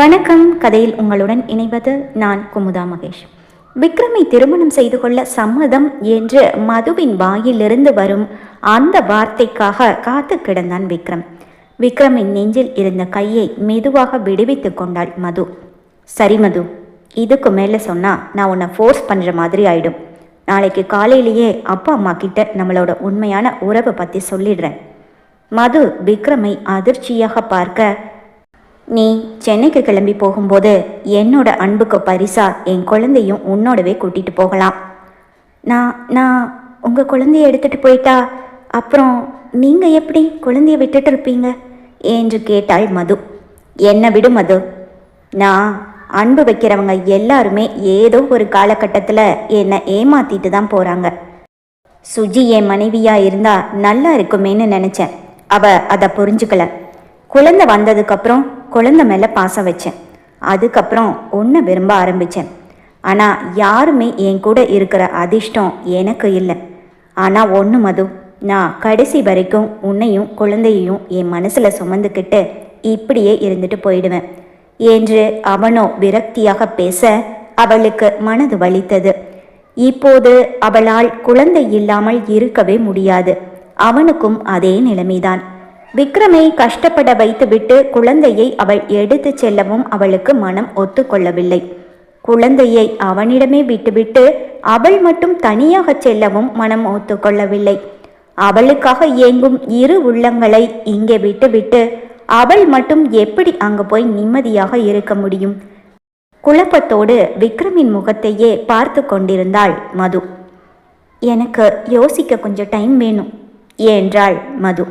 வணக்கம். கதையில் உங்களுடன் இணைவது நான் குமுதா மகேஷ். விக்ரமை திருமணம் செய்து கொள்ள சம்மதம் என்று மதுவின் வாயிலிருந்து வரும் அந்த வார்த்தைக்காக காத்து கிடந்தான் விக்ரம். விக்ரமின் நெஞ்சில் இருந்த கையை மெதுவாக விடுவித்து கொண்டாள் மது. சரி மது இதுக்கு மேலே சொன்னால் நான் உன்னை ஃபோர்ஸ் பண்ணுற மாதிரி ஆயிடும். நாளைக்கு காலையிலேயே அப்பா அம்மா கிட்ட நம்மளோட உண்மையான உறவை பற்றி சொல்லிடுறேன். மது விக்ரமை அதிர்ச்சியாக பார்க்க நீ சென்னைக்கு கிளம்பி போகும்போது என்னோட அன்புக்கு பரிசா என் குழந்தையும் உன்னோடவே கூட்டிட்டு போகலாம். நான் நான் உங்கள் குழந்தைய எடுத்துட்டு போயிட்டா அப்புறம் நீங்கள் எப்படி குழந்தைய விட்டுட்டு இருப்பீங்க? என்று கேட்டாள் மது. என்னை விடு மது. நான் அன்பு வைக்கிறவங்க எல்லாருமே ஏதோ ஒரு காலகட்டத்தில் என்னை ஏமாத்திட்டு தான் போகிறாங்க சுஜி என் மனைவியாக இருந்தால் நல்லா இருக்குமேன்னு நினச்சேன். அவ அதை புரிஞ்சுக்கல. குழந்தை வந்ததுக்கப்புறம் குழந்தை மேலே பாசம் வச்சேன். அதுக்கப்புறம் ஒன்றை விரும்ப ஆரம்பித்தேன் ஆனால் யாருமே என் கூட இருக்கிற அதிர்ஷ்டம் எனக்கு இல்லை. ஆனால் ஒன்று மது நான் கடைசி வரைக்கும் உன்னையும் குழந்தையையும் என் மனசில் சுமந்துக்கிட்டு இப்படியே இருந்துட்டு போயிடுவேன். என்று அவனோ விரக்தியாக பேச அவளுக்கு மனது வலித்தது. இப்போது அவளால் குழந்தை இல்லாமல் இருக்கவே முடியாது. அவனுக்கும் அதே நிலைமைதான். விக்ரமை கஷ்டப்பட வைத்துவிட்டு குழந்தையை அவள் எடுத்துச் செல்லவும் அவளுக்கு மனம் ஒத்துக்கொள்ளவில்லை. குழந்தையை அவனிடமே விட்டுவிட்டு அவள் மட்டும் தனியாக செல்லவும் மனம் ஒத்துக்கொள்ளவில்லை. அவளுக்காக இயங்கும் இரு உள்ளங்களை இங்கே விட்டுவிட்டு அவள் மட்டும் எப்படி அங்கு போய் நிம்மதியாக இருக்க முடியும்? குழப்பத்தோடு விக்ரமின் முகத்தையே பார்த்து கொண்டிருந்தாள் மது. எனக்கு யோசிக்க கொஞ்சம் டைம் வேணும் என்றாள் மது.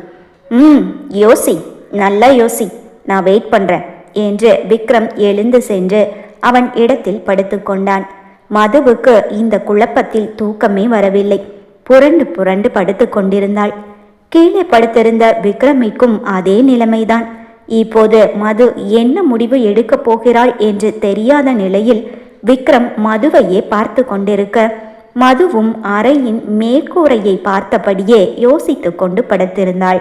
ம் யோசி நல்லா யோசி. நான் வெயிட் பண்ணுறேன் என்று விக்ரம் எழுந்து சென்று அவன் இடத்தில் படுத்துக்கொண்டான் மதுவுக்கு இந்த குழப்பத்தில் தூக்கமே வரவில்லை. புரண்டு புரண்டு படுத்து கொண்டிருந்தாள். கீழே படுத்திருந்த விக்ரமிக்கும் அதே நிலைமைதான். இப்போது மது என்ன முடிவு எடுக்கப் போகிறாள் என்று தெரியாத நிலையில் விக்ரம் மதுவையே பார்த்து கொண்டிருக்க மதுவும் அறையின் மேற்கூரையை பார்த்தபடியே யோசித்து கொண்டு படுத்திருந்தாள்.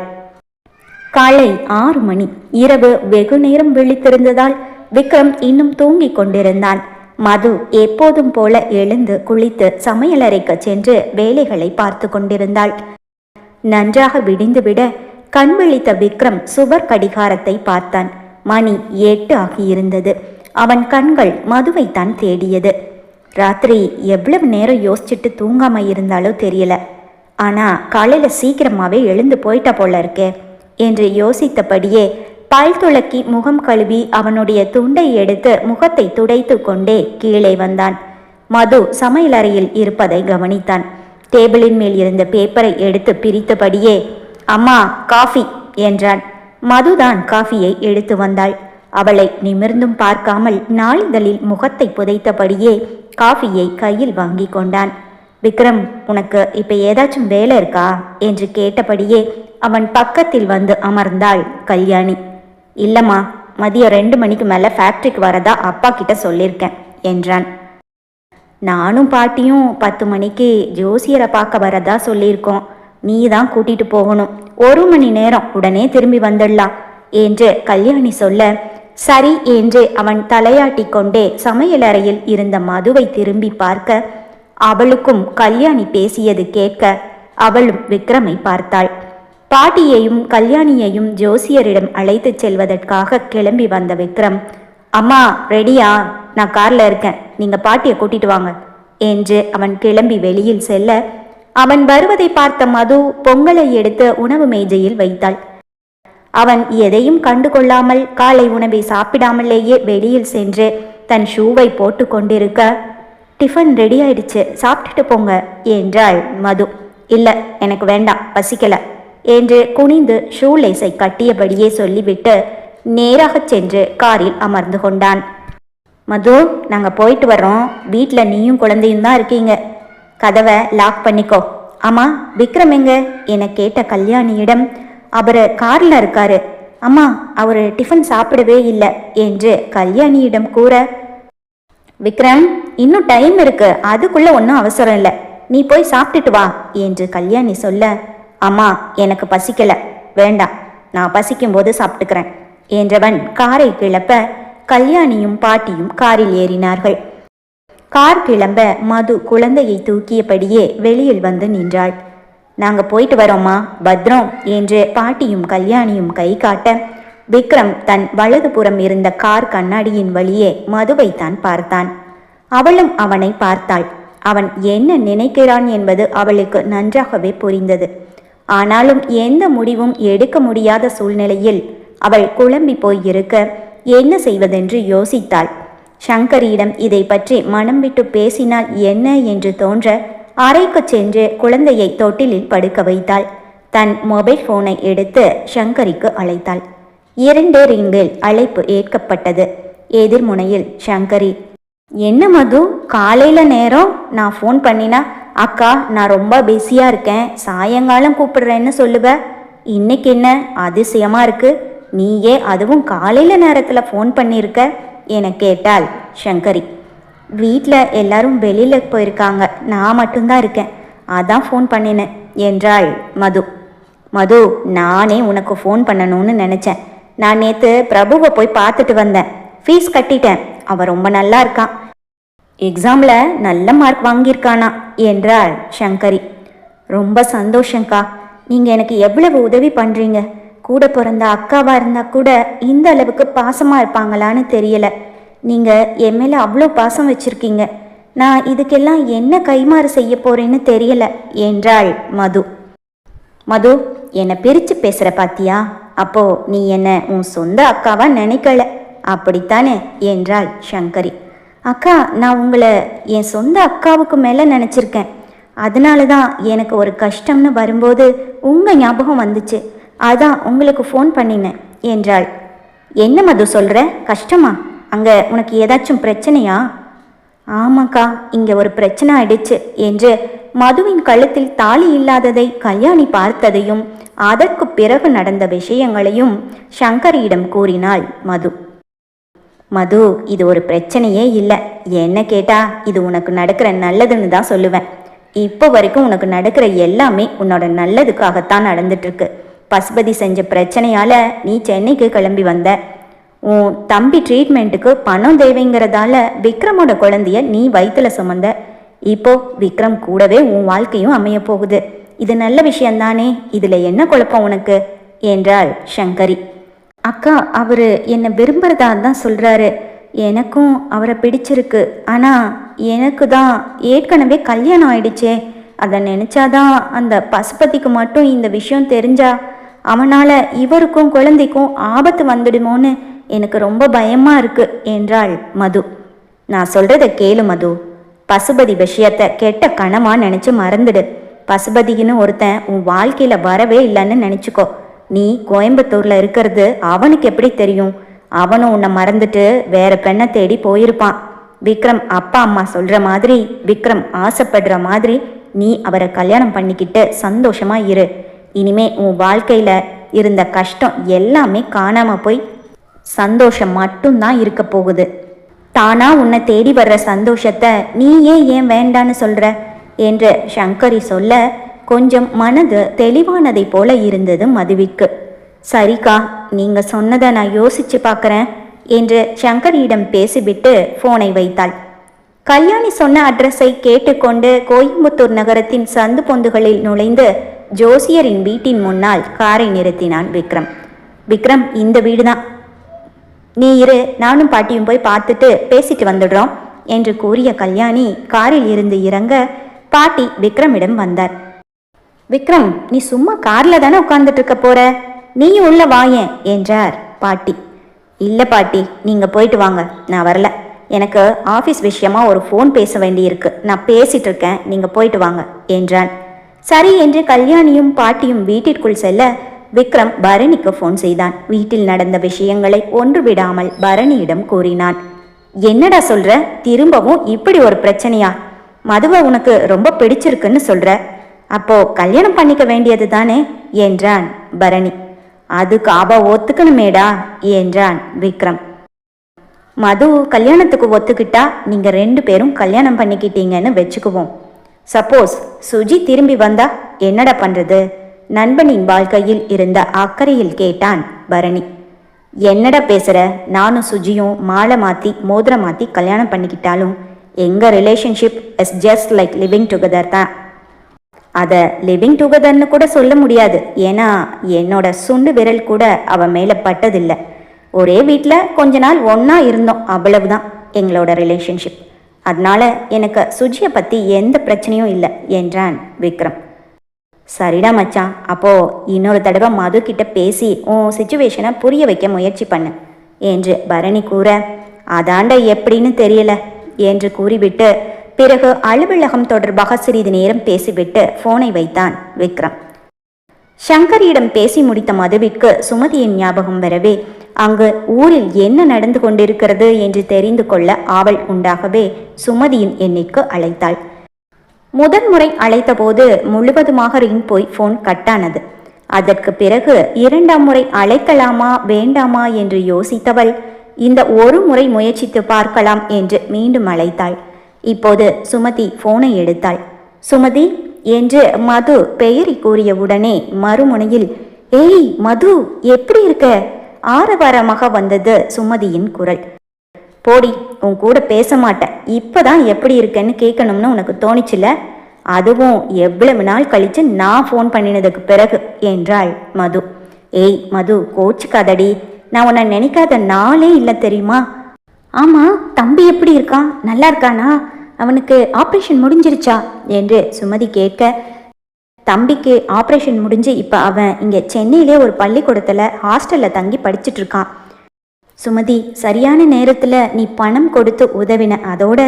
காலை ஆறு மணி. இரவு வெகு நேரம் விழித்திருந்ததால் விக்ரம் இன்னும் தூங்கிக் கொண்டிருந்தான். மது எப்போதும் போல எழுந்து குளித்து சமையலறைக்கு சென்று வேலைகளை பார்த்து கொண்டிருந்தாள். நன்றாக விடிந்துவிட கண் விழித்த விக்ரம் சுவர் கடிகாரத்தை பார்த்தான். மணி எட்டு ஆகியிருந்தது. அவன் கண்கள் மதுவைத்தான் தேடியது. ராத்திரி எவ்வளவு நேரம் யோசிச்சுட்டு தூங்காம இருந்தாலோ தெரியல. ஆனா காலையில சீக்கிரமாவே எழுந்து போயிட்ட போல இருக்கே. என்று யோசித்தபடியே பல் துளக்கி முகம் கழுவி அவனுடைய துண்டை எடுத்து முகத்தை துடைத்து கொண்டே கீழே வந்தான். மது சமையலறையில் இருப்பதை கவனித்தான். டேபிளின் மேல் இருந்த பேப்பரை எடுத்து பிரித்தபடியே அம்மா காஃபி என்றான். மதுதான் காஃபியை எடுத்து வந்தாள். அவளை நிமிர்ந்தும் பார்க்காமல் நாளிதழில் முகத்தை புதைத்தபடியே காஃபியை கையில் வாங்கி கொண்டான். விக்ரம் உனக்கு இப்ப ஏதாச்சும் வேலை இருக்கா? என்று கேட்டபடியே அவன் பக்கத்தில் வந்து அமர்ந்தாள் கல்யாணி. இல்லம்மா மதியம் ரெண்டு மணிக்கு மேலே ஃபேக்ட்ரிக்கு வரதா அப்பா கிட்ட சொல்லியிருக்கேன் என்றான். நானும் பாட்டியும் பத்து மணிக்கு ஜோசியரை பார்க்க வரதா சொல்லியிருக்கோம். நீ தான் கூட்டிட்டு போகணும். ஒரு மணி நேரம் உடனே திரும்பி வந்துடலாம் என்று கல்யாணி சொல்ல சரி என்று அவன் தலையாட்டி கொண்டே சமையலறையில் இருந்த மதுவை திரும்பி பார்க்க அவளுக்கும் கல்யாணி பேசியது கேட்க அவளும் விக்ரமை பார்த்தாள். பாட்டியையும் கல்யாணியையும் ஜோசியரிடம் அழைத்துச் செல்வதற்காக கிளம்பி வந்த விக்ரம் அம்மா ரெடியா நான் கார்ல இருக்கேன். நீங்க பாட்டியை கூட்டிட்டு வாங்க என்று அவன் கிளம்பி வெளியில் செல்ல அவன் வருவதை பார்த்த மது பொங்கலை எடுத்து உணவு மேஜையில் வைத்தாள். அவன் எதையும் கண்டு கொள்ளாமல் காலை உணவை சாப்பிடாமலேயே வெளியில் சென்று தன் ஷூவை போட்டு கொண்டிருக்க டிஃபன் ரெடி ஆயிடுச்சு. சாப்பிட்டுட்டு போங்க என்றாள் மது. இல்லை எனக்கு வேண்டாம் பசிக்கல என்று குனிந்து ஷூ லேஸை கட்டியபடியே சொல்லிவிட்டு நேராகச் சென்று காரில் அமர்ந்து கொண்டான். மது நாங்கள் போயிட்டு வர்றோம். வீட்டில் நீயும் குழந்தையும் தான் இருக்கீங்க. கதவை லாக் பண்ணிக்கோ. ஆமாம் விக்ரம் எங்க? என கேட்ட கல்யாணியிடம். அவர் காரில் இருக்காரு. அம்மா அவர் டிஃபன் சாப்பிடவே இல்லை என்று கல்யாணியிடம் கூற விக்ரம் இன்னும் டைம் இருக்கு. அதுக்குள்ள ஒன்றும் அவசரம் இல்லை. நீ போய் சாப்பிட்டுட்டு வா என்று கல்யாணி சொல்ல அம்மா எனக்கு பசிக்கல. வேண்டாம். நான் பசிக்கும் போது சாப்பிட்டுக்கிறேன். என்றவன் காரை கிளப்ப கல்யாணியும் பாட்டியும் காரில் ஏறினார்கள். கார் கிளம்ப மது குழந்தையை தூக்கியபடியே வெளியில் வந்து நின்றாள். நாங்க போயிட்டு வரோம்மா பத்ரம் என்று பாட்டியும் கல்யாணியும் கை காட்ட விக்ரம் தன் வலதுபுறம் இருந்த கார் கண்ணாடியின் வழியே மதுவை தான் பார்த்தான். அவளும் அவனை பார்த்தாள். அவன் என்ன நினைக்கிறான் என்பது அவளுக்கு நன்றாகவே புரிந்தது. ஆனாலும் எந்த முடிவும் எடுக்க முடியாத சூழ்நிலையில் அவள் குழம்பி போயிருக்க என்ன செய்வதென்று யோசித்தாள். சங்கரியிடம் இதை பற்றி மனம் விட்டு பேசினால் என்ன என்று தோன்ற அறைக்கு சென்று குழந்தையை தொட்டிலில் படுக்க வைத்தாள். தன் மொபைல் போனை எடுத்து சங்கரிக்கு அழைத்தாள். இரண்டு ரிங்கில் அழைப்பு ஏற்கப்பட்டது. எதிர்முனையில் சங்கரி என்ன மது? காலையில நேரம்? நான் ஃபோன் பண்ணினா அக்கா நான் ரொம்ப பிஸியாக இருக்கேன். சாயங்காலம் கூப்பிடுறேன்னு சொல்லுவ. இன்னைக்கு என்ன? அதிசயமா இருக்கு. நீயே அதுவும் காலையில நேரத்தில் ஃபோன் பண்ணியிருக்க? என கேட்டாள் சங்கரி வீட்டில் எல்லாரும் வெளியில் போயிருக்காங்க. நான் மட்டும்தான் இருக்கேன். அதான் ஃபோன் பண்ணினேன் என்றாள் மது. மது நானே உனக்கு ஃபோன் பண்ணணும்னு நினச்சேன். நான் நேற்று பிரபுவை போய் பார்த்துட்டு வந்தேன். ஃபீஸ் கட்டிட்டேன். அவன் ரொம்ப நல்லா இருக்கான். எக்ஸாமில் நல்ல மார்க் வாங்கியிருக்கானா? என்றாள் சங்கரி. ரொம்ப சந்தோஷங்க்கா நீங்கள் எனக்கு எவ்வளவு உதவி பண்ணுறீங்க கூட பிறந்த அக்காவாக இருந்தால் கூட இந்த அளவுக்கு பாசமாக இருப்பாங்களான்னு தெரியல. நீங்கள் என் மேலே அவ்வளோ பாசம் வச்சுருக்கீங்க. நான் இதுக்கெல்லாம் என்ன கைமாறு செய்ய போறேன்னு தெரியல என்றாள் மது. மது என்னை பிரித்து பேசுகிற பாத்தியா? அப்போ நீ என்ன உன் சொந்த அக்காவா நினைக்கல? அப்படித்தானே? என்றாள் சங்கரி. அக்கா நான் உங்களை என் சொந்த அக்காவுக்கு மேலே நினச்சிருக்கேன். அதனால தான் எனக்கு ஒரு கஷ்டம்னு வரும்போது உங்கள் ஞாபகம் வந்துச்சு. அதான் உங்களுக்கு ஃபோன் பண்ணினேன் என்றாள். என்ன மது சொல்கிற கஷ்டமா? அங்கே உனக்கு ஏதாச்சும் பிரச்சனையா? ஆமாக்கா இங்கே ஒரு பிரச்சனை ஆயிடுச்சு என்று மதுவின் கழுத்தில் தாலி இல்லாததை கல்யாணி பார்த்ததையும் அதற்கு பிறகு நடந்த விஷயங்களையும் சங்கரியிடம் கூறினாள் மது. மது இது ஒரு பிரச்சனையே இல்லை. என்ன கேட்டா இது உனக்கு நடக்கிற நல்லதுன்னு தான் சொல்லுவேன். இப்போ வரைக்கும் உனக்கு நடக்கிற எல்லாமே உன்னோட நல்லதுக்காகத்தான் நடந்துட்டு இருக்கு பசுபதி செஞ்ச பிரச்சனையால நீ சென்னைக்கு கிளம்பி வந்த. உன் தம்பி ட்ரீட்மெண்ட்டுக்கு பணம் தேவைங்கிறதால விக்ரமோட குழந்தைய நீ வயிற்றுல சுமந்த. இப்போ விக்ரம் கூடவே உன் வாழ்க்கையும் அமைய போகுது. இது நல்ல விஷயந்தானே இதில் என்ன குழப்பம் உனக்கு? என்றாள் சங்கரி. அக்கா அவர் என்னை விரும்புறதா தான் சொல்கிறாரு எனக்கும் அவரை பிடிச்சிருக்கு. ஆனால் எனக்கு தான் ஏற்கனவே கல்யாணம் ஆயிடுச்சே. அதை நினச்சாதான் அந்த பசுபதிக்கு மட்டும் இந்த விஷயம் தெரிஞ்சா அவனால் இவருக்கும் குழந்தைக்கும் ஆபத்து வந்துடுமோன்னு எனக்கு ரொம்ப பயமாக இருக்கு என்றாள் மது. நான் சொல்கிறத கேளு மது. பசுபதி விஷயத்தை கெட்ட கனமாக நினச்சி மறந்துடு. பசுபதின்னு ஒருத்தன் உன் வாழ்க்கையில் வரவே இல்லைன்னு நினச்சிக்கோ. நீ கோயம்புத்தூரில் இருக்கிறது அவனுக்கு எப்படி தெரியும்? அவனும் உன்னை மறந்துட்டு வேற பெண்ணை தேடி போயிருப்பான். விக்ரம் அப்பா அம்மா சொல்கிற மாதிரி விக்ரம் ஆசைப்படுற மாதிரி நீ அவரை கல்யாணம் பண்ணிக்கிட்டு சந்தோஷமா இரு. இனிமே உன் வாழ்க்கையில் இருந்த கஷ்டம் எல்லாமே காணாமல் போய் சந்தோஷம் மட்டும்தான் இருக்க போகுது. தானா உன்னை தேடி வர்ற சந்தோஷத்தை நீ ஏன் ஏன் வேண்டான்னு சொல்ற? என்று சங்கரி சொல்ல கொஞ்சம் மனது தெளிவானதை போல இருந்தது மதுவிக்கு சரிக்கா நீங்க சொன்னதை நான் யோசிச்சு பார்க்கறேன் என்று சங்கரியிடம் பேசிவிட்டு போனை வைத்தாள். கல்யாணி சொன்ன அட்ரஸை கேட்டுக்கொண்டு கோயம்புத்தூர் நகரத்தின் சந்து பொந்துகளில் நுழைந்து ஜோசியரின் வீட்டின் முன்னால் காரை நிறுத்தினான் விக்ரம். விக்ரம் இந்த வீடுதான். நீ இரு நானும் பாட்டியும் போய் பார்த்துட்டு பேசிட்டு வந்துடுறோம் என்று கூறிய கல்யாணி காரில் இருந்து இறங்க பாட்டி விக்ரமிடம் வந்தார். விக்ரம் நீ சும்மா கார்ல தானே உட்கார்ந்துட்டு இருக்க போற? நீயும் உள்ள வாயேன் என்றார் பாட்டி. இல்ல பாட்டி நீங்க போயிட்டு வாங்க. நான் வரல. எனக்கு ஆஃபீஸ் விஷயமா ஒரு ஃபோன் பேச வேண்டியிருக்கு. நான் பேசிட்டு இருக்கேன். நீங்க போயிட்டு வாங்க என்றான். சரி என்று கல்யாணியும் பாட்டியும் வீட்டிற்குள் செல்ல விக்ரம் பரணிக்கு ஃபோன் செய்தான். வீட்டில் நடந்த விஷயங்களை ஒன்று விடாமல் பரணியிடம் கூறினான். என்னடா சொல்ற? திரும்பவும் இப்படி ஒரு பிரச்சனையா? மதுவை உனக்கு ரொம்ப பிடிச்சிருக்குன்னு சொல்ற. அப்போ கல்யாணம் பண்ணிக்க வேண்டியது தானே என்றான் பரணி. அதுக்கு அவ ஒத்துக்கணுமேடா? என்றான் விக்ரம். மது கல்யாணத்துக்கு ஒத்துக்கிட்டா நீங்க ரெண்டு பேரும் கல்யாணம் பண்ணிக்கிட்டீங்கன்னு வச்சுக்குவோம். சப்போஸ் சுஜி திரும்பி வந்தா என்னடா பண்றது? நண்பனின் வாழ்க்கையில் இருந்த அக்கறையில் கேட்டான் பரணி. என்னடா பேசுற? நானும் சுஜியும் மாலை மாற்றி மோதிரம் மாற்றி கல்யாணம் பண்ணிக்கிட்டாலும் எங்கள் relationship is just like living together தான். அதை லிவிங் டுகெதர்னு கூட சொல்ல முடியாது. ஏன்னா என்னோட சுண்டு விரல் கூட அவன் மேலே பட்டதில்லை. ஒரே வீட்டில் கொஞ்ச நாள் ஒன்றா இருந்தோம் அவ்வளவுதான் எங்களோட ரிலேஷன்ஷிப் அதனால எனக்கு சுஜியை பற்றி எந்த பிரச்சனையும் இல்லை என்றான் விக்ரம். சரிடா மச்சான் அப்போது இன்னொரு தடவை மது கிட்ட பேசி உன் சுச்சுவேஷனை புரிய வைக்க முயற்சி பண்ணு என்று பரணி கூற அதாண்ட எப்படின்னு தெரியல. என்று கூறிவிட்டு பிறகு அலுவலகம் தொடர்பாக சிறிது நேரம் பேசிவிட்டு போனை வைத்தான் விக்ரம். சங்கரியிடம் பேசி முடித்த மதுவிற்கு சுமதியின் ஞாபகம் வரவே அங்கு ஊரில் என்ன நடந்து கொண்டிருக்கிறது என்று தெரிந்து கொள்ள ஆவல் உண்டாகவே சுமதியின் எண்ணிற்கு அழைத்தாள். முதன்முறை அழைத்தபோது முழுவதுமாக ரிங் போய் ஃபோன் கட்டானது. அதற்கு பிறகு இரண்டாம் முறை அழைக்கலாமா வேண்டாமா என்று யோசித்தவள் இந்த ஒரு முறை முயற்சித்து பார்க்கலாம் என்று மீண்டும் அழைத்தாள். இப்போது சுமதி போனை எடுத்தாள். சுமதி என்று மது பெயரை கூறியவுடனே மறுமுனையில் ஏய் மது எப்படி இருக்க? ஆரவாரமாக வந்தது சுமதியின் குரல். போடி உன் கூட பேச மாட்டேன். இப்பதான் எப்படி இருக்கேன்னு கேட்கணும்னு உனக்கு தோணிச்சுல? அதுவும் எவ்வளவு நாள் கழிச்சு நான் ஃபோன் பண்ணினதுக்கு பிறகு என்றாள் மது. ஏய் மது கோச்சுக்காதடி. நான் உன்னை நினைக்காத நாளே இல்லை தெரியுமா? ஆமாம் தம்பி எப்படி இருக்கான்? நல்லா இருக்கானா? அவனுக்கு ஆப்ரேஷன் முடிஞ்சிருச்சா? என்று சுமதி கேட்க தம்பிக்கு ஆப்ரேஷன் முடிஞ்சு இப்போ அவன் இங்கே சென்னையிலே ஒரு பள்ளிக்கூடத்தில் ஹாஸ்டலில் தங்கி படிச்சிட்டு இருக்கான். சுமதி சரியான நேரத்தில் நீ பணம் கொடுத்து உதவின அதோட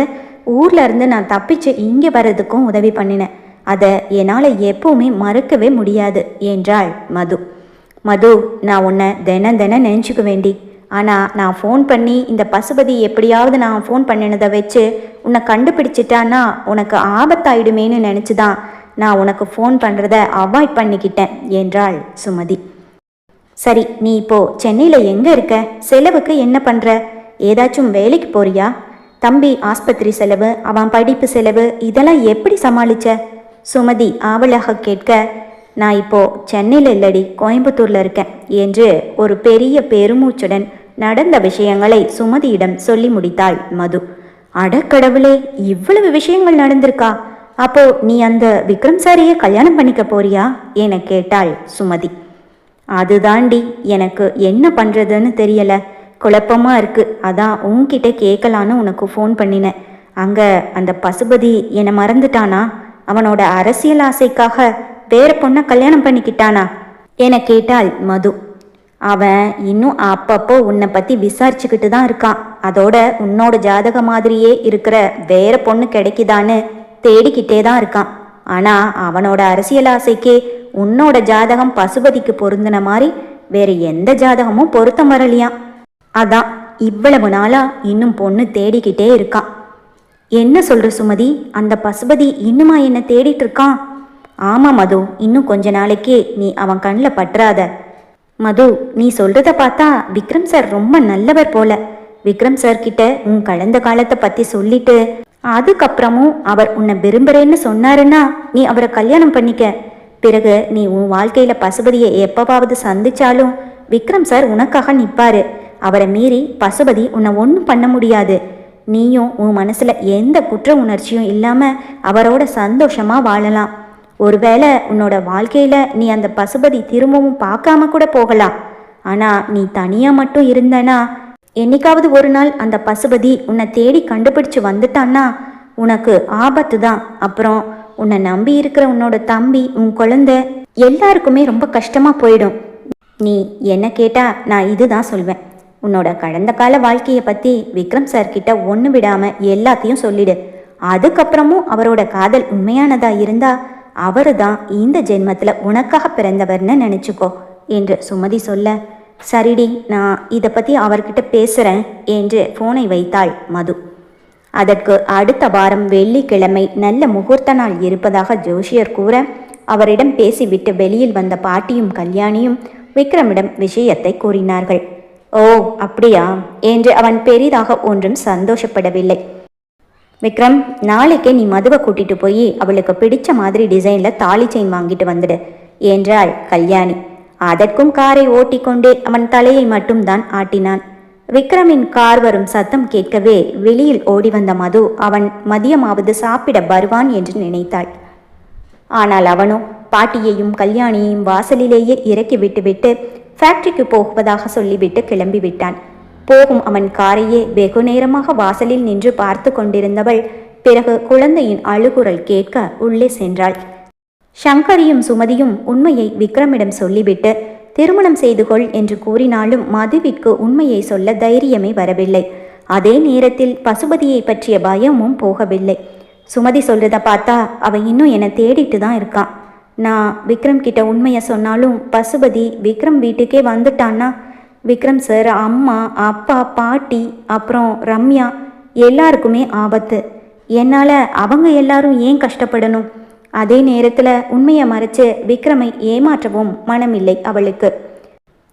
ஊர்ல இருந்து நான் தப்பிச்சு இங்கே வர்றதுக்கும் உதவி பண்ணினேன். அதை என்னால் எப்பவுமே மறக்கவே முடியாது என்றாள் மது. மது நான் உன்னை தினம் தினம் நினச்சிக்க வேண்டி. ஆனால் நான் ஃபோன் பண்ணி இந்த பசுபதி எப்படியாவது நான் ஃபோன் பண்ணினதை வச்சு உன்னை கண்டுபிடிச்சிட்டான்னா உனக்கு ஆபத்தாயிடுமேன்னு நினச்சி தான் நான் உனக்கு ஃபோன் பண்ணுறத அவாய்ட் பண்ணிக்கிட்டேன் என்றாள் சுமதி. சரி நீ இப்போ சென்னையில் எங்கே இருக்க? செலவுக்கு என்ன பண்ணுற ஏதாச்சும் வேலைக்கு போறியா? தம்பி ஆஸ்பத்திரி செலவு அவன் படிப்பு செலவு இதெல்லாம் எப்படி சமாளிச்ச? சுமதி ஆவலாக கேட்க நான் இப்போ சென்னையில் இல்லடி கோயம்புத்தூரில் இருக்கேன் என்று ஒரு பெரிய பெருமூச்சுடன் நடந்த விஷயங்களை சுமதியிடம் சொல்லி முடித்தாள் மது. அடக்கடவுளே இவ்வளவு விஷயங்கள் நடந்திருக்கா? அப்போ நீ அந்த விக்ரம் சாரியை கல்யாணம் பண்ணிக்க போறியா? என கேட்டாள் சுமதி. அதுதாண்டி எனக்கு என்ன பண்ணுறதுன்னு தெரியல. குழப்பமா இருக்கு. அதான் உன்கிட்ட கேட்கலான்னு உனக்கு ஃபோன் பண்ணினேன். அங்க அந்த பசுபதி என்னை மறந்துட்டானா? அவனோட அரசியல் ஆசைக்காக வேற பொண்ணை கல்யாணம் பண்ணிக்கிட்டானா? என கேட்டாள் மது. அவன் இன்னும் அப்பப்போ உன்னை பத்தி விசாரிச்சுக்கிட்டு தான் இருக்கான் அதோட உன்னோட ஜாதக மாதிரியே இருக்கிற வேற பொண்ணு கிடைக்குதான்னு தேடிக்கிட்டே தான் இருக்கான். ஆனா அவனோட அரசியல் ஆசைக்கு உன்னோட ஜாதகம் பசுபதிக்கு பொருந்தின மாதிரி வேற எந்த ஜாதகமும் பொருத்தம் வரலையாம் அதான் இவ்வளவு நாளா இன்னும் பொண்ணு தேடிக்கிட்டே இருக்கான் என்ன சொல்ற சுமதி? அந்த பசுபதி இன்னுமா என்ன தேடிட்டு இருக்கான்? ஆமாம் மது. இன்னும் கொஞ்ச நாளைக்கே நீ அவன் கண்ணில் பற்றாத மது நீ சொல்றத பார்த்தா விக்ரம் சார் ரொம்ப நல்லவர் போல. விக்ரம் சார் கிட்ட உன் கலந்த காலத்தை பத்தி சொல்லிட்டு அதுக்கப்புறமும் அவர் உன்னை விரும்புறேன்னு சொன்னாருன்னா நீ அவரை கல்யாணம் பண்ணிக்க. பிறகு நீ உன் வாழ்க்கையில பசுபதியை எப்பவாவது சந்திச்சாலும் விக்ரம் சார் உனக்காக நிப்பாரு. அவரை மீறி பசுபதி உன்னை ஒன்றும் பண்ண முடியாது. நீயும் உன் மனசுல எந்த குற்ற உணர்ச்சியும் இல்லாம அவரோட சந்தோஷமா வாழலாம். ஒருவேளை உன்னோட வாழ்க்கையில நீ அந்த பசுபதி திரும்பவும் பார்க்காம கூட போகலாம். ஆனா நீ தனியா மட்டும் இருந்தனா என்னைக்காவது ஒரு நாள் அந்த பசுபதி உன்னை தேடி கண்டுபிடிச்சு வந்துட்டான்னா உனக்கு ஆபத்து தான் அப்புறம் உன்னை நம்பி இருக்கிற உன்னோட தம்பி உன் குழந்தை எல்லாருக்குமே ரொம்ப கஷ்டமா போயிடும். நீ என்ன கேட்டா நான் இதுதான் சொல்வேன். உன்னோட கடந்த கால வாழ்க்கையை பத்தி விக்ரம் சார் கிட்ட ஒன்று விடாம எல்லாத்தையும் சொல்லிடு. அதுக்கப்புறமும் அவரோட காதல் உண்மையானதா இருந்தா அவரு தான் இந்த ஜென்மத்தில் உனக்காக பிறந்தவர்னு நினச்சிக்கோ என்று சுமதி சொல்ல சரிடி நான் இதை பற்றி அவர்கிட்ட பேசுகிறேன் என்று ஃபோனை வைத்தாள் மது. அதற்கு அடுத்த வாரம் வெள்ளிக்கிழமை நல்ல முகூர்த்த நாள் இருப்பதாக ஜோஷியர் கூற அவரிடம் பேசிவிட்டு வெளியில் வந்த பாட்டியும் கல்யாணியும் விக்ரமிடம் விஷயத்தை கூறினார்கள். ஓ அப்படியா? என்று அவன் பெரிதாக ஒன்றும் சந்தோஷப்படவில்லை. விக்ரம் நாளைக்கே நீ மதுவை கூட்டிட்டு போய் அவளுக்கு பிடிச்ச மாதிரி டிசைன்ல தாலி செயின் வாங்கிட்டு வந்துடு என்றாள் கல்யாணி. அதற்கும் காரை ஓட்டிக்கொண்டே அவன் தலையை மட்டும்தான் ஆட்டினான். விக்ரமின் கார் வரும் சத்தம் கேட்கவே வெளியில் ஓடி வந்த மது அவன் மதியமாவது சாப்பிட வருவான் என்று நினைத்தாள். ஆனால் அவனோ பாட்டியையும் கல்யாணியையும் வாசலிலேயே இறக்கி விட்டுவிட்டு ஃபேக்டரிக்கு போகுவதாக சொல்லிவிட்டு கிளம்பி விட்டான் போகும் அவன் காரையே வெகு நேரமாக வாசலில் நின்று பார்த்து கொண்டிருந்தவள் பிறகு குழந்தையின் அழுகுரல் கேட்க உள்ளே சென்றாள். சங்கரியும் சுமதியும் உண்மையை விக்ரமிடம் சொல்லிவிட்டு திருமணம் செய்து கொள் என்று கூறினாலும் மதுவிற்கு உண்மையை சொல்ல தைரியமே வரவில்லை. அதே நேரத்தில் பசுபதியை பற்றிய பயமும் போகவில்லை. சுமதி சொல்றத பார்த்தா அவன் இன்னும் என்னை தேடிட்டு தான் இருக்கான் நான் விக்ரம் கிட்ட உண்மையை சொன்னாலும் பசுபதி விக்ரம் வீட்டுக்கே வந்துட்டான்னா விக்ரம் சார் அம்மா அப்பா பாட்டி அப்புறம் ரம்யா எல்லாருக்குமே ஆபத்து. என்னால் அவங்க எல்லாரும் ஏன் கஷ்டப்படணும்? அதே நேரத்தில் உண்மையை மறைச்சு விக்ரமை ஏமாற்றவும் மனமில்லை அவளுக்கு.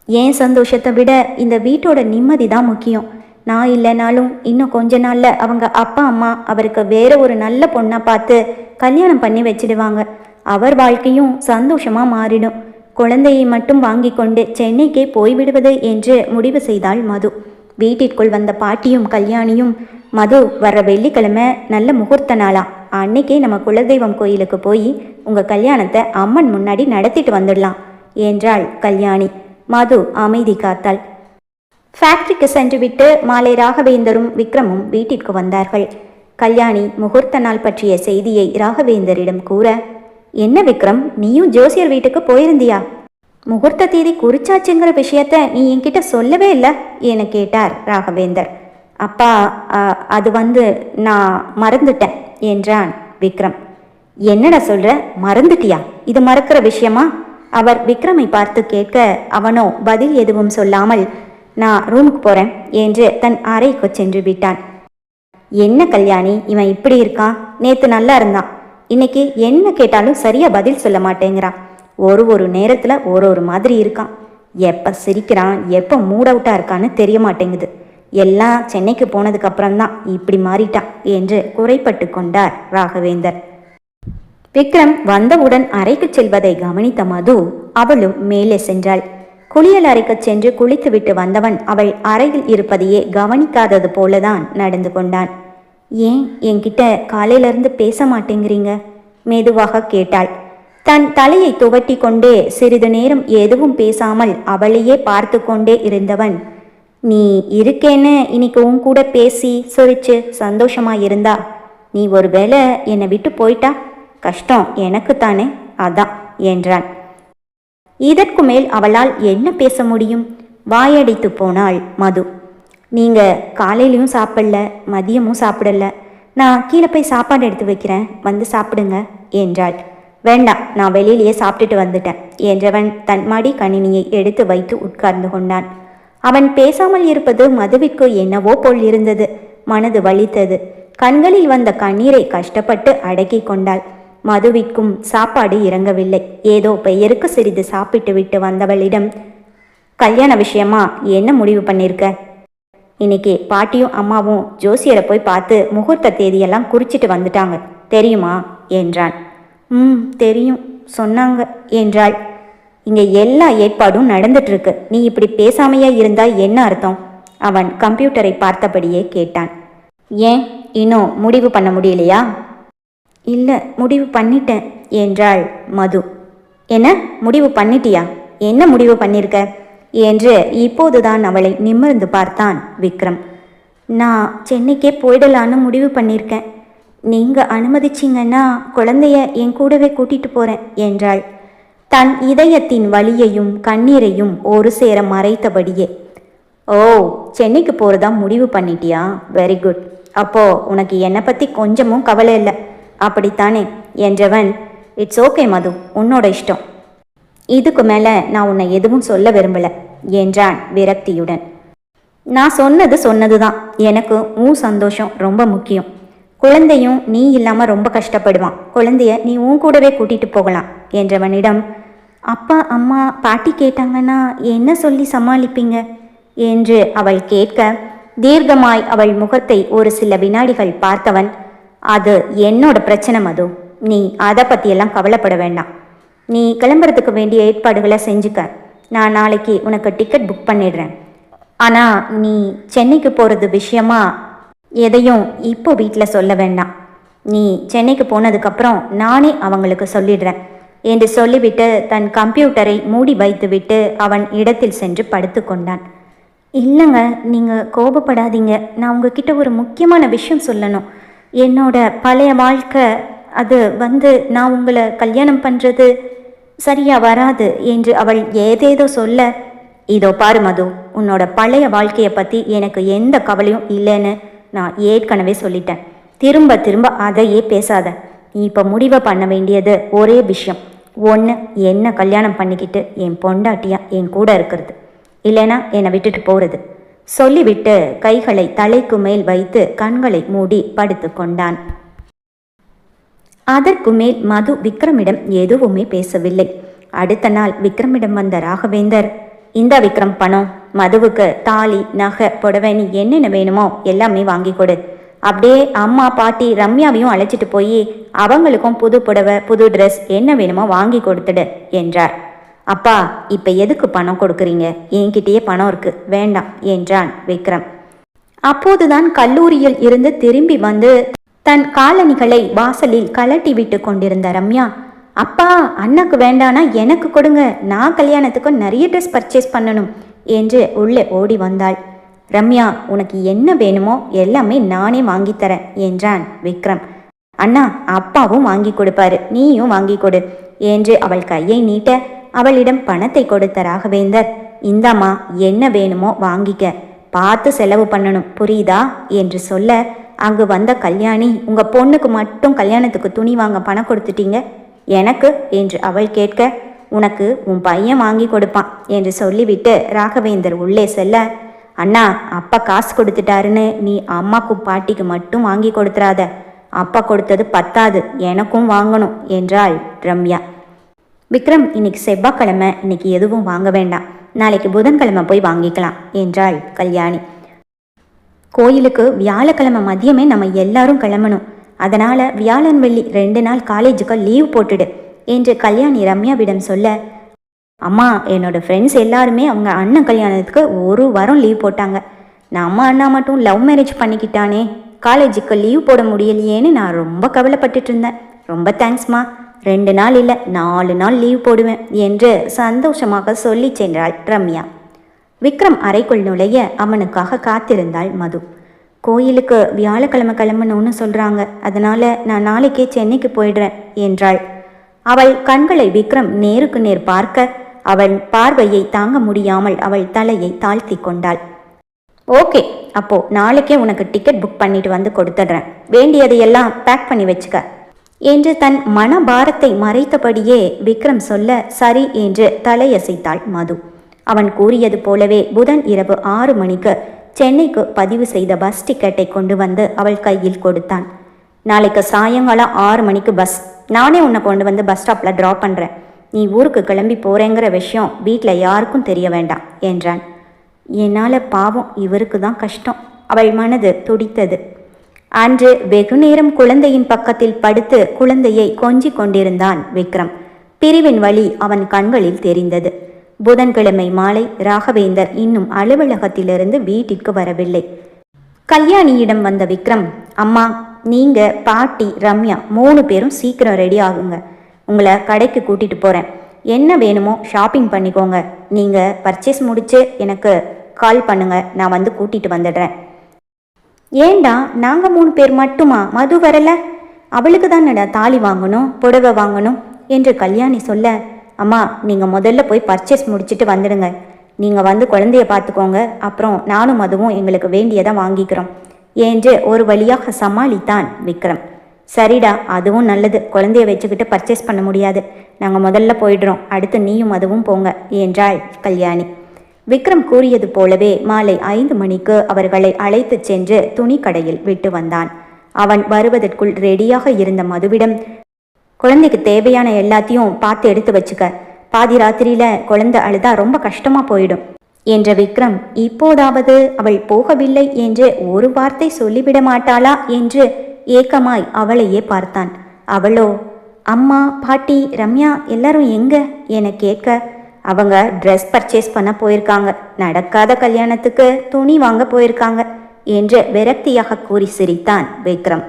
ஏன் சந்தோஷத்தை விட இந்த வீட்டோட நிம்மதி தான் முக்கியம். நான் இல்லைனாலும் இன்னும் கொஞ்ச நாளில் அவங்க அப்பா அம்மா அவருக்கு வேற ஒரு நல்ல பொண்ணை பார்த்து கல்யாணம் பண்ணி வச்சிடுவாங்க. அவர் வாழ்க்கையும் சந்தோஷமாக மாறிடும். குழந்தையை மட்டும் வாங்கி கொண்டு சென்னைக்கே போய்விடுவது என்று முடிவு செய்தாள் மது. வீட்டிற்குள் வந்த பாட்டியும் கல்யாணியும் மது வர்ற வெள்ளிக்கிழமை நல்ல முகூர்த்த நாளா? அன்னைக்கே நம்ம குலதெய்வம் கோயிலுக்கு போய் உங்க கல்யாணத்தை அம்மன் முன்னாடி நடத்திட்டு வந்துடலாம் என்றாள் கல்யாணி. மது அமைதி காத்தாள். ஃபேக்டரிக்கு சென்றுவிட்டு மாலை ராகவேந்தரும் விக்ரமும் வீட்டிற்கு வந்தார்கள். கல்யாணி முகூர்த்த நாள் பற்றிய செய்தியை ராகவேந்தரிடம் கூற என்ன விக்ரம்? நீயும் ஜோசியர் வீட்டுக்கு போயிருந்தியா? முகூர்த்த தேதி குறிச்சாச்சுங்கிற விஷயத்த நீ என்கிட்ட சொல்லவே இல்லை என கேட்டார் ராகவேந்தர். அப்பா அது வந்து நான் மறந்துட்டேன் என்றான் விக்ரம். என்னடா சொல்ற? மறந்துட்டியா? இது மறக்கிற விஷயமா? அவர் விக்ரமை பார்த்து கேட்க அவனோ பதில் எதுவும் சொல்லாமல் நான் ரூமுக்கு போறேன் என்று தன் அறைக்கு சென்று விட்டான். என்ன கல்யாணி? இவன் இப்படி இருக்கான்? நேத்து நல்லா இருந்தான். இன்னைக்கு என்ன கேட்டாலும் சரியா பதில் சொல்ல மாட்டேங்கிறான் ஒரு ஒரு நேரத்தில் ஒரு ஒரு மாதிரி இருக்கான். எப்போ சிரிக்கிறான் எப்போ மூட் அவுட்டாக இருக்கான்னு தெரிய மாட்டேங்குது. எல்லாம் சென்னைக்கு போனதுக்கப்புறம் தான் இப்படி மாறிட்டான் என்று குறைப்பட்டு கொண்டார் ராகவேந்தர். விக்ரம் வந்தவுடன் அறைக்கு செல்வதை கவனித்த மது அவளும் மேலே சென்றாள். குளியல் அறைக்கு சென்று குளித்துவிட்டு வந்தவன் அவள் அறையில் இருப்பதையே கவனிக்காதது போலதான் நடந்து கொண்டான். ஏன் என்கிட்ட காலையிலிருந்து பேச மாட்டேங்கிறீங்க? மெதுவாக கேட்டாள். தன் தலையை துவட்டி கொண்டே சிறிது நேரம் எதுவும் பேசாமல் அவளையே பார்த்து கொண்டே இருந்தவன் நீ இருக்கேன்னு இன்னைக்கு உன் கூட பேசி சிரிச்சு சந்தோஷமா இருந்தா? நீ ஒருவேளை என்னை விட்டு போயிட்டா? கஷ்டம் எனக்குத்தானே அதான் என்றான். இதற்கு மேல் அவளால் என்ன பேச முடியும்? வாயடித்து போனாள் மது. நீங்கள் காலையிலையும் சாப்பிடல மதியமும் சாப்பிடல. நான் கீழே போய் சாப்பாடு எடுத்து வைக்கிறேன் வந்து சாப்பிடுங்க என்றாள். வேண்டாம் நான் வெளியிலேயே சாப்பிட்டுட்டு வந்துட்டேன் என்றவன் தன்மாடி கணினியை எடுத்து வைத்து உட்கார்ந்து கொண்டான். அவன் பேசாமல் இருப்பது மதுவிற்கு என்னவோ போல் இருந்தது. மனது வலித்தது. கண்களில் வந்த கண்ணீரை கஷ்டப்பட்டு அடக்கி கொண்டாள். மதுவிற்கும் சாப்பாடு இறங்கவில்லை. ஏதோ பெயருக்கு சிறிது சாப்பிட்டு விட்டு வந்தவளிடம் கல்யாண விஷயமா? என்ன முடிவு பண்ணியிருக்க இன்னைக்கு பாட்டியும் அம்மாவும் ஜோசியரை போய் பார்த்து முகூர்த்த தேதியெல்லாம் குறிச்சிட்டு வந்துட்டாங்க. தெரியுமா? என்றான். ம் தெரியும். சொன்னாங்க என்றாள். இங்க எல்லா ஏற்பாடும் நடந்துட்டு நீ இப்படி பேசாமையா இருந்தா என்ன அர்த்தம்? அவன் கம்ப்யூட்டரை பார்த்தபடியே கேட்டான். ஏன்? இன்னும் முடிவு பண்ண முடியலையா? இல்லை முடிவு பண்ணிட்டேன் என்றாள் மது. என்ன? முடிவு பண்ணிட்டியா? என்ன முடிவு பண்ணிருக்க? என்று இப்போதுதான் அவளை நிமிர்ந்து பார்த்தான் விக்ரம். நான் சென்னைக்கே போயிடலான்னு முடிவு பண்ணியிருக்கேன். நீங்கள் அனுமதிச்சிங்கன்னா குழந்தைய என் கூடவே கூட்டிட்டு போகிறேன் என்றாள். தன் இதயத்தின் வலியையும் கண்ணீரையும் ஒரு சேர மறைத்தபடியே ஓ சென்னைக்கு போகிறதா முடிவு பண்ணிட்டியா? Very good. அப்போ உனக்கு என்னை பற்றி கொஞ்சமும் கவலை இல்லை. அப்படித்தானே? என்றவன் இட்ஸ் ஓகே மது உன்னோட இஷ்டம். இதுக்கு மேலே நான் உன்னை எதுவும் சொல்ல விரும்பலை. என்றான் விரக்தியுடன். நான் சொன்னது சொன்னது தான் எனக்கு உன் சந்தோஷம் ரொம்ப முக்கியம். குழந்தையும் நீ இல்லாமல் ரொம்ப கஷ்டப்படுவான். குழந்தைய நீ உன் கூடவே கூட்டிகிட்டு போகலாம் என்றவனிடம் அப்பா அம்மா பாட்டி கேட்டாங்கன்னா என்ன சொல்லி சமாளிப்பீங்க? என்று அவள் கேட்க தீர்க்கமாய் அவள் முகத்தை ஒரு சில வினாடிகள் பார்த்தவன் அது என்னோட பிரச்சனை மது. நீ அதை பற்றியெல்லாம் கவலைப்பட வேண்டாம். நீ கிளம்புறதுக்கு வேண்டிய ஏற்பாடுகளை செஞ்சுக்க. நான் நாளைக்கு உனக்கு டிக்கெட் புக் பண்ணிடுறேன். ஆனால் நீ சென்னைக்கு போகிறது விஷயமா எதையும் இப்போ வீட்டில் சொல்ல வேண்டாம். நீ சென்னைக்கு போனதுக்கப்புறம் நானே அவங்களுக்கு சொல்லிடுறேன். என்று சொல்லிவிட்டு தன் கம்ப்யூட்டரை மூடி வைத்துவிட்டு அவன் இடத்தில் சென்று படுத்து கொண்டான். இல்லைங்க நீங்கள் கோபப்படாதீங்க. நான் உங்ககிட்ட ஒரு முக்கியமான விஷயம் சொல்லணும். என்னோட பழைய வாழ்க்கை அது வந்து நான் உங்களை கல்யாணம் பண்ணுறது சரியா வராது என்று அவள் ஏதேதோ சொல்ல இதோ பாரு மது உன்னோட பழைய வாழ்க்கையை பற்றி எனக்கு எந்த கவலையும் இல்லைன்னு நான் ஏற்கனவே சொல்லிட்டேன். திரும்ப திரும்ப அதையே பேசாத. நீ இப்போ முடிவை பண்ண வேண்டியது ஒரே விஷயம். ஒன்று என்ன கல்யாணம் பண்ணிக்கிட்டு என் பொண்டாட்டியா என் கூட இருக்கிறது. இல்லைனா என்னை விட்டுட்டு போகிறது சொல்லிவிட்டு கைகளை தலைக்கு மேல் வைத்து கண்களை மூடி படுத்து கொண்டான். அதற்கு மேல் மது விக்ரமிடம் எதுவுமே பேசவில்லை. அடுத்த நாள் விக்ரமிடம் வந்த ராகவேந்தர் இந்த விக்ரம் பணம் மதுவுக்கு தாலி நகை புடவை நீ என்னென்ன வேணுமோ எல்லாமே வாங்கி கொடு. அப்படியே அம்மா பாட்டி ரம்யாவையும் அழைச்சிட்டு போய் அவங்களுக்கும் புது புடவை புது ட்ரெஸ் என்ன வேணுமோ வாங்கி கொடுத்துடு என்றார். அப்பா இப்போ எதுக்கு பணம் கொடுக்குறீங்க? என்கிட்டயே பணம் இருக்கு வேண்டாம் என்றான் விக்ரம். அப்போதுதான் கல்லூரியில் இருந்து திரும்பி வந்து தன் காலணிகளை வாசலில் கலட்டி விட்டு கொண்டிருந்த ரம்யா அப்பா அண்ணாக்கு வேண்டானா எனக்கு கொடுங்க. நான் கல்யாணத்துக்கு நிறைய ட்ரெஸ் பர்ச்சேஸ் பண்ணணும் என்று உள்ளே ஓடி வந்தாள். ரம்யா உனக்கு என்ன வேணுமோ எல்லாமே நானே வாங்கித்தரேன் என்றான் விக்ரம். அண்ணா அப்பாவும் வாங்கி கொடுப்பாரு. நீயும் வாங்கி கொடு என்று அவள் கையை நீட்ட அவளிடம் பணத்தை கொடுத்த ராகவேந்தர் இந்தாம்மா என்ன வேணுமோ வாங்கிக்க. பார்த்து செலவு பண்ணணும். புரியுதா? என்று சொல்ல அங்கு வந்த கல்யாணி உங்க பொண்ணுக்கு மட்டும் கல்யாணத்துக்கு துணி வாங்க பணம் கொடுத்துட்டீங்க? எனக்கு? என்று அவள் கேட்க உனக்கு உன் பையன் வாங்கி கொடுப்பான் என்று சொல்லிவிட்டு ராகவேந்தர் உள்ளே செல்ல அண்ணா அப்பா காசு கொடுத்துட்டாருன்னு நீ அம்மாக்கும் பாட்டிக்கு மட்டும் வாங்கி கொடுத்துறாத. அப்பா கொடுத்தது பத்தாது எனக்கும் வாங்கணும் என்றாள் ரம்யா. விக்ரம் இன்னைக்கு செவ்வாய்க்கிழமை இன்னைக்கு எதுவும் வாங்க வேண்டாம். நாளைக்கு புதன்கிழமை போய் வாங்கிக்கலாம் என்றாள் கல்யாணி. கோயிலுக்கு வியாழக்கிழமை மதியமே நம்ம எல்லாரும் கிளம்பணும். அதனால வியாழன் வெள்ளி ரெண்டு நாள் காலேஜுக்கு லீவ் போட்டுடு என்று கல்யாணி ரம்யாவிடம் சொல்ல அம்மா என்னோட ஃப்ரெண்ட்ஸ் எல்லாருமே அவங்க அண்ணன் கல்யாணத்துக்கு ஒரு வாரம் லீவ் போட்டாங்க. நம்ம அண்ணா மட்டும் லவ் மேரேஜ் பண்ணிக்கிட்டானே. காலேஜுக்கு லீவ் போட முடியலையேன்னு நான் ரொம்ப கவலைப்பட்டுட்டு இருந்தேன். ரொம்ப தேங்க்ஸ்மா ரெண்டு நாள் இல்லை நாலு நாள் லீவ் போடுவேன் என்று சந்தோஷமாக சொல்லி சென்றாள் ரம்யா. விக்ரம் அறைக்குள் நுழைய அவனுக்காக காத்திருந்தாள் மது. கோயிலுக்கு வியாழக்கிழமை கிளம்பணும்னு சொல்கிறாங்க அதனால நான் நாளைக்கே சென்னைக்கு போயிடுறேன் என்றாள். அவள் கண்களை விக்ரம் நேருக்கு நேர் பார்க்க அவள் பார்வையை தாங்க முடியாமல் அவள் தலையை தாழ்த்தி கொண்டாள். ஓகே அப்போ நாளைக்கே உனக்கு டிக்கெட் புக் பண்ணிட்டு வந்து கொடுத்துட்றேன். வேண்டியதையெல்லாம் பேக் பண்ணி வச்சுக்க என்று தன் மனபாரத்தை மறைத்தபடியே விக்ரம் சொல்ல சரி என்று தலையசைத்தாள் மது. அவன் கூறியது போலவே புதன் இரவு ஆறு மணிக்கு சென்னைக்கு பதிவு செய்த பஸ் டிக்கெட்டை கொண்டு வந்து அவள் கையில் கொடுத்தான். நாளைக்கு சாயங்காலம் ஆறு மணிக்கு பஸ் நானே உன்னை கொண்டு வந்து பஸ் ஸ்டாப்பில் ட்ராப் பண்ணுறேன் நீ ஊருக்கு கிளம்பி போகிறேங்கிற விஷயம் வீட்டில் யாருக்கும் தெரிய வேண்டாம் என்றான். என்னால் பாவம் இவருக்கு தான் கஷ்டம் அவள் மனது துடித்தது. அன்று வெகுநேரம் குழந்தையின் பக்கத்தில் படுத்து குழந்தையை கொஞ்சிக் கொண்டிருந்தான் விக்ரம். பிரிவின் வழி அவன் கண்களில் தெரிந்தது. புதன்கிழமை மாலை ராகவேந்தர் இன்னும் அலுவலகத்திலிருந்து வீட்டிற்கு வரவில்லை. கல்யாணியிடம் வந்த விக்ரம் அம்மா நீங்க பாட்டி ரம்யா மூணு பேரும் சீக்கிரம் ரெடி ஆகுங்க. உங்களை கடைக்கு கூட்டிட்டு போறேன். என்ன வேணுமோ ஷாப்பிங் பண்ணிக்கோங்க. நீங்க பர்ச்சேஸ் முடிச்சு எனக்கு கால் பண்ணுங்க. நான் வந்து கூட்டிட்டு வந்துடுறேன். ஏண்டா நாங்கள் மூணு பேர் மட்டுமா? மது வரல? அவளுக்கு தானடா தாலி வாங்கணும் புடவை வாங்கணும்? என்று கல்யாணி சொல்ல அம்மா நீங்கள் முதல்ல போய் பர்ச்சேஸ் முடிச்சுட்டு வந்துடுங்க. நீங்கள் வந்து குழந்தைய பார்த்துக்கோங்க. அப்புறம் நானும் அதுவும் எங்களுக்கு வேண்டியதை வாங்கிக்கிறோம். என்று ஒரு வழியாக சமாளித்தான் விக்ரம். சரிடா அதுவும் நல்லது. குழந்தைய வச்சுக்கிட்டு பர்ச்சேஸ் பண்ண முடியாது. நாங்கள் முதல்ல போயிடுறோம். அடுத்து நீயும் அதுவும் போங்க என்றாள் கல்யாணி. விக்ரம் கூறியது போலவே மாலை ஐந்து மணிக்கு அவர்களை அழைத்துச் சென்று துணிக்கடையில் விட்டு வந்தான். அவன் வருவதற்குள் ரெடியாக இருந்த மதுவிடம் குழந்தைக்கு தேவையான எல்லாத்தையும் பார்த்து எடுத்து வச்சுக்க. பாதி ராத்திரியில குழந்தை அழுதா ரொம்ப கஷ்டமா போயிடும். என்ற விக்ரம் இப்போதாவது அவள் போகவில்லை என்று ஒரு வார்த்தை சொல்லிவிட மாட்டாளா என்று ஏக்கமாய் அவளையே பார்த்தான். அவளோ அம்மா பாட்டி ரம்யா எல்லாரும் எங்க? என கேட்க அவங்க ட்ரெஸ் பர்ச்சேஸ் பண்ண போயிருக்காங்க. நடக்காத கல்யாணத்துக்கு துணி வாங்க போயிருக்காங்க என்று விரக்தியாக கூறி சிரித்தான் விக்ரம்.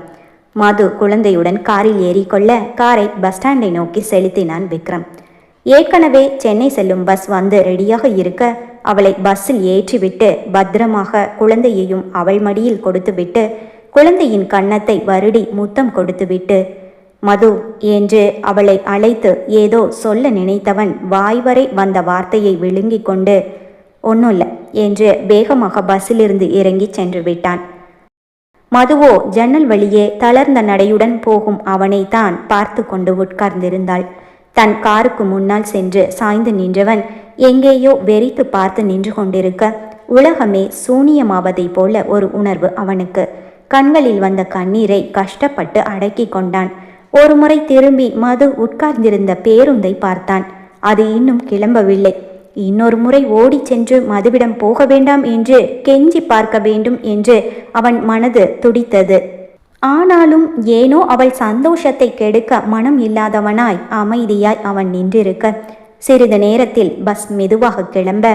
மது குழந்தையுடன் காரில் ஏறிக்கொள்ள காரை பஸ் ஸ்டாண்டை நோக்கி செலுத்தினான் விக்ரம். ஏற்கனவே சென்னை செல்லும் பஸ் வந்து ரெடியாக இருக்க அவளை பஸ்ஸில் ஏற்றிவிட்டு பத்திரமாக குழந்தையையும் அவள் மடியில் கொடுத்துவிட்டு குழந்தையின் கன்னத்தை வருடி முத்தம் கொடுத்துவிட்டு மது என்று அவளை அழைத்து ஏதோ சொல்ல நினைத்தவன் வாய்வரை வந்த வார்த்தையை விழுங்கிக் கொண்டு ஒன்றும் இல்லை என்று வேகமாக பஸ்ஸிலிருந்து இறங்கி சென்று விட்டான். மதுவோ ஜன்னல் வழியே தளர்ந்த நடையுடன் போகும் அவனை தான் பார்த்து கொண்டு உட்கார்ந்திருந்தாள். தன் காருக்கு முன்னால் சென்று சாய்ந்து நின்றவன் எங்கேயோ வெறித்து பார்த்து நின்று கொண்டிருக்க உலகமே சூனியமாவதைப் போல ஒரு உணர்வு அவனுக்கு. கண்களில் வந்த கண்ணீரை கஷ்டப்பட்டு அடக்கி கொண்டான். ஒருமுறை திரும்பி மது உட்கார்ந்திருந்த பேருந்தை பார்த்தான். அது இன்னும் கிளம்பவில்லை. இன்னொரு முறை ஓடிச் சென்று மதுவிடம் போக வேண்டாம் என்று கெஞ்சி பார்க்க வேண்டும் என்று அவன் மனது துடித்தது. ஆனாலும் ஏனோ அவள் சந்தோஷத்தை கெடுக்க மனம் இல்லாதவனாய் அமைதியாய் அவன் நின்றிருக்க சிறிது நேரத்தில் பஸ் மெதுவாக கிளம்ப.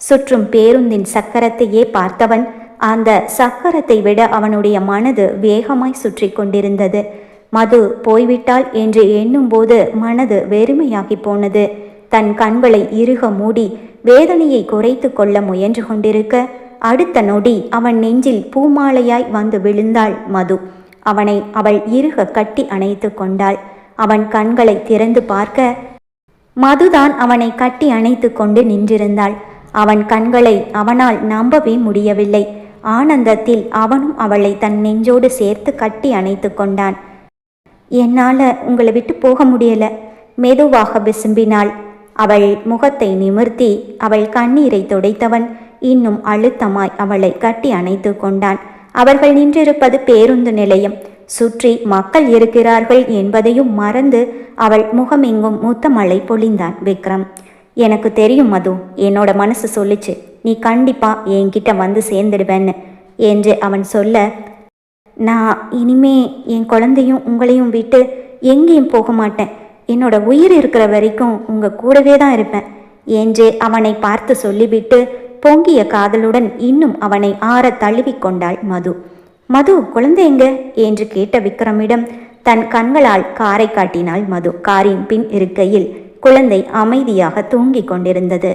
சுற்றும் பேருந்தின் சக்கரத்தையே பார்த்தவன் அந்த சக்கரத்தை விட அவனுடைய மனது வேகமாய் சுற்றி கொண்டிருந்தது. மது போய்விட்டாள் என்று எண்ணும்போது மனது வெறுமையாகி போனது. தன் கண்களை இறுக மூடி வேதனையை குறைத்து கொள்ள முயன்று கொண்டிருக்க அடுத்த நொடி அவன் நெஞ்சில் பூமாலையாய் வந்து விழுந்தாள் மது. அவனை அவள் இறுக கட்டி அணைத்து கொண்டாள். அவன் கண்களை திறந்து பார்க்க மதுதான் அவனை கட்டி அணைத்து கொண்டு நின்றிருந்தாள். அவன் கண்களை அவனால் நம்பவே முடியவில்லை. ஆனந்தத்தில் அவனும் அவளை தன் நெஞ்சோடு சேர்த்து கட்டி அணைத்து கொண்டான். என்னால் உங்களை விட்டு போக முடியல. மெதுவாக விசும்பினாள். அவள் முகத்தை நிமிர்த்தி அவள் கண்ணீரை துடைத்தவன் இன்னும் அழுத்தமாய் அவளை கட்டி அணைத்து கொண்டான். அவர்கள் நின்றிருப்பது பேருந்து நிலையம். சுற்றி மக்கள் இருக்கிறார்கள் என்பதையும் மறந்து அவள் முகமெங்கும் முத்தமழை பொழிந்தான் விக்ரம். எனக்கு தெரியும் மது. என்னோட மனசு சொல்லுச்சு. நீ கண்டிப்பா என்கிட்ட வந்து சேர்ந்துடுவேன்னு என்று அவன் சொல்ல நான் இனிமே என் குழந்தையும் உங்களையும் விட்டு எங்கேயும் போக மாட்டேன். என்னோட உயிர் இருக்கிற வரைக்கும் உங்க கூடவே தான் இருப்பேன். என்று அவனை பார்த்து சொல்லிவிட்டு பொங்கிய காதலுடன் இன்னும் அவனை ஆற தழுவிக்கொண்டாள் மது. மது குழந்தை எங்க? என்று கேட்ட விக்ரமிடம் தன் கண்களால் காரை காட்டினாள் மது. காரின் பின் இருக்கையில் குழந்தை அமைதியாக தூங்கிக் கொண்டிருந்தது.